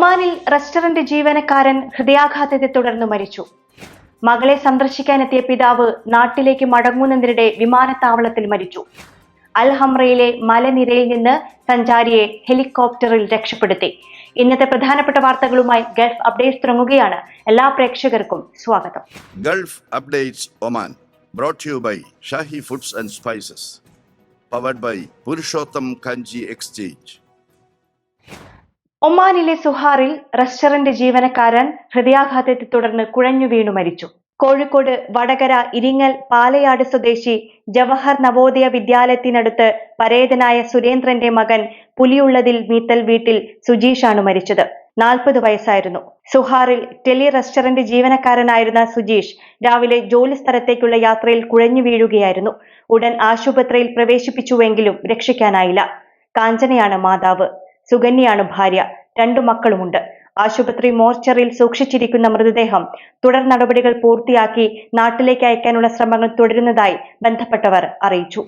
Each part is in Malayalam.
ഒമാനിൽ റെസ്റ്റോറന്റ് ജീവനക്കാരൻ ഹൃദയാഘാതത്തെ തുടർന്ന് മരിച്ചു. മകളെ സന്ദർശിക്കാനെത്തിയ പിതാവ് നാട്ടിലേക്ക് മടങ്ങുന്നതിനിടെ വിമാനത്താവളത്തിൽ മരിച്ചു. അൽഹംറയിലെ മലനിരയിൽ നിന്ന് സഞ്ചാരിയെ ഹെലികോപ്റ്ററിൽ രക്ഷപ്പെടുത്തി. ഇന്നത്തെ പ്രധാനപ്പെട്ട വാർത്തകളുമായി ഗൾഫ് അപ്ഡേറ്റ്സ് തുടങ്ങുകയാണ്. എല്ലാ പ്രേക്ഷകർക്കും സ്വാഗതം. Gulf updates Oman brought to by by foods and spices powered by Purushottam Kanji exchange. ഒമാനിലെ സുഹാറിൽ റെസ്റ്റോറന്റ് ജീവനക്കാരൻ ഹൃദയാഘാതത്തെ തുടർന്ന് കുഴഞ്ഞു വീണു മരിച്ചു. കോഴിക്കോട് വടകര ഇരിങ്ങൽ പാലയാട് സ്വദേശി ജവഹർ നവോദയ വിദ്യാലയത്തിനടുത്ത് പരേതനായ സുരേന്ദ്രന്റെ മകൻ പുലിയുള്ളതിൽ മീത്തൽ വീട്ടിൽ സുജീഷാണ് മരിച്ചത്. നാൽപ്പത് വയസ്സായിരുന്നു. സുഹാറിൽ ടെലി റെസ്റ്റോറന്റ് ജീവനക്കാരനായിരുന്ന സുജീഷ് രാവിലെ ജോലി സ്ഥലത്തേക്കുള്ള യാത്രയിൽ കുഴഞ്ഞു വീഴുകയായിരുന്നു. ഉടൻ ആശുപത്രിയിൽ പ്രവേശിപ്പിച്ചുവെങ്കിലും രക്ഷിക്കാനായില്ല. കാഞ്ചനയാണ് മാതാവ്. സുകന്യയാണ് ഭാര്യ. രണ്ടു മക്കളുമുണ്ട്. ആശുപത്രി മോർച്ചറിയിൽ സൂക്ഷിച്ചിരിക്കുന്ന മൃതദേഹം തുടർ നടപടികൾ പൂർത്തിയാക്കി നാട്ടിലേക്ക് അയക്കാനുള്ള ശ്രമങ്ങൾ തുടരുന്നതായി ബന്ധപ്പെട്ടവർ അറിയിച്ചു.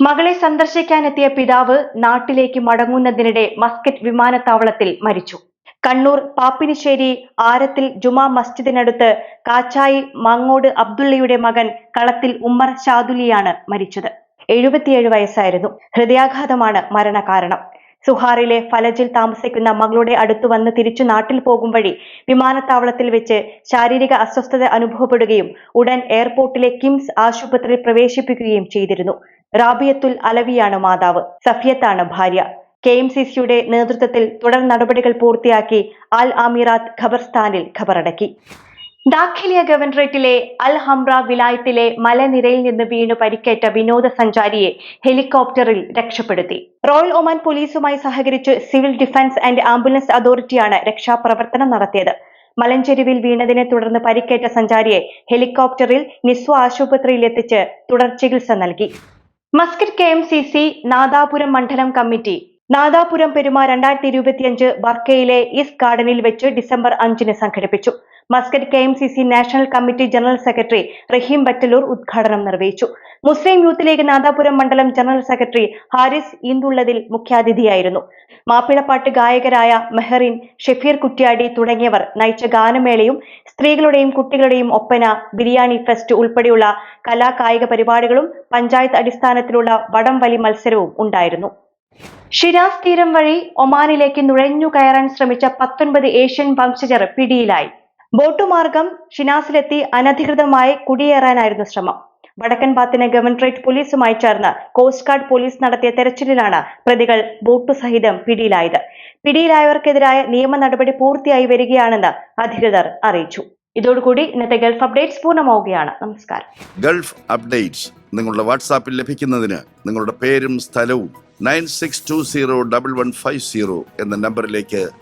മകളെ സന്ദർശിക്കാനെത്തിയ പിതാവ് നാട്ടിലേക്ക് മടങ്ങുന്നതിനിടെ മസ്കറ്റ് വിമാനത്താവളത്തിൽ മരിച്ചു. കണ്ണൂർ പാപ്പിനിശ്ശേരി ആരത്തിൽ ജുമാ മസ്ജിദിനടുത്ത് കാച്ചായി മാങ്ങോട് അബ്ദുള്ളയുടെ മകൻ കളത്തിൽ ഉമ്മർ ഷാദുലിയാണ് മരിച്ചത്. എഴുപത്തിയേഴ് വയസ്സായിരുന്നു. ഹൃദയാഘാതമാണ് മരണകാരണം. സുഹാറിലെ ഫലജിൽ താമസിക്കുന്ന മകളുടെ അടുത്തു വന്ന് തിരിച്ചു നാട്ടിൽ പോകും വഴി വിമാനത്താവളത്തിൽ വെച്ച് ശാരീരിക അസ്വസ്ഥത അനുഭവപ്പെടുകയും ഉടൻ എയർപോർട്ടിലെ കിംസ് ആശുപത്രിയിൽ പ്രവേശിപ്പിക്കുകയും ചെയ്തിരുന്നു. റാബിയത്തുൽ അലവിയാണ് മാതാവ്. സഫിയത്താണ് ഭാര്യ. കെ എം സി സിയുടെ നേതൃത്വത്തിൽ തുടർ നടപടികൾ പൂർത്തിയാക്കി അൽ ആമിറാത്ത് ഖബർസ്ഥാനിൽ ഖബറടക്കി. ദാഖിലിയ ഗവർണറേറ്റിലെ അൽ ഹംറ വിലായത്തിലെ മലനിരയിൽ നിന്ന് വീണു പരിക്കേറ്റ വിനോദസഞ്ചാരിയെ ഹെലികോപ്റ്ററിൽ രക്ഷപ്പെടുത്തി. റോയൽ ഒമാൻ പോലീസുമായി സഹകരിച്ച് സിവിൽ ഡിഫൻസ് ആൻഡ് ആംബുലൻസ് അതോറിറ്റിയാണ് രക്ഷാപ്രവർത്തനം നടത്തിയത്. മലഞ്ചെരുവിൽ വീണതിനെ തുടർന്ന് പരിക്കേറ്റ സഞ്ചാരിയെ ഹെലികോപ്റ്ററിൽ നിസ്വ ആശുപത്രിയിൽ എത്തിച്ച് തുടർ ചികിത്സ നൽകി. Muscat K M C C Nadapuram മണ്ഡലം കമ്മിറ്റി നാദാപുരം പെരുമ രണ്ടായിരത്തി ഇരുപത്തിയഞ്ച് വർക്കയിലെ ഈസ്റ്റ് ഗാർഡനിൽ വെച്ച് ഡിസംബർ അഞ്ചിന് സംഘടിപ്പിച്ചു. Muscat K M C C national committee general secretary Rahim Batalur ഉദ്ഘാടനം നിർവഹിച്ചു. മുസ്ലിം യൂത്ത് ലീഗ് നാദാപുരം മണ്ഡലം ജനറൽ സെക്രട്ടറി ഹാരിസ് ഇന്ദുള്ളതിൽ മുഖ്യാതിഥിയായിരുന്നു. മാപ്പിളപ്പാട്ട് ഗായകരായ മെഹറിൻ ഷെഫീർ കുറ്റ്യാടി തുടങ്ങിയവർ നയിച്ച ഗാനമേളയും സ്ത്രീകളുടെയും കുട്ടികളുടെയും ഒപ്പന ബിരിയാണി ഫെസ്റ്റ് ഉൾപ്പെടെയുള്ള കലാകായിക പരിപാടികളും പഞ്ചായത്ത് അടിസ്ഥാനത്തിലുള്ള വടംവലി മത്സരവും ഉണ്ടായിരുന്നു. ഷിരാസ് തീരം വഴി ഒമാനിലേക്ക് നുഴഞ്ഞു കയറാൻ ശ്രമിച്ച പത്തൊൻപത് ഏഷ്യൻ വംശജർ പിടിയിലായി. ബോട്ടുമാർഗം ഷിനാസിലെത്തി അനധികൃതമായി കുടിയേറാനായിരുന്നു ശ്രമം. വടക്കൻ പാത്തിന് ഗവൺറേറ്റ് പോലീസുമായി ചേർന്ന് കോസ്റ്റ് ഗാർഡ് പോലീസ് നടത്തിയ തെരച്ചിലിലാണ് പ്രതികൾ ബോട്ടു സഹിതം പിടിയിലായത്. പിടിയിലായവർക്കെതിരായ നിയമ നടപടി പൂർത്തിയായി വരികയാണെന്ന് അധികൃതർ അറിയിച്ചു. ഇതോടുകൂടി ഇന്നത്തെ ഗൾഫ് അപ്ഡേറ്റ്സ് പൂർണമാവുകയാണ്. നമസ്കാരം. ഗൾഫ് അപ്ഡേറ്റ്സ് നിങ്ങളുടെ വാട്സാപ്പിൽ ലഭിക്കുന്നതിന് നിങ്ങളുടെ പേരും സ്ഥലവും nine six two zero double one five zero എന്ന നമ്പറിലേക്ക്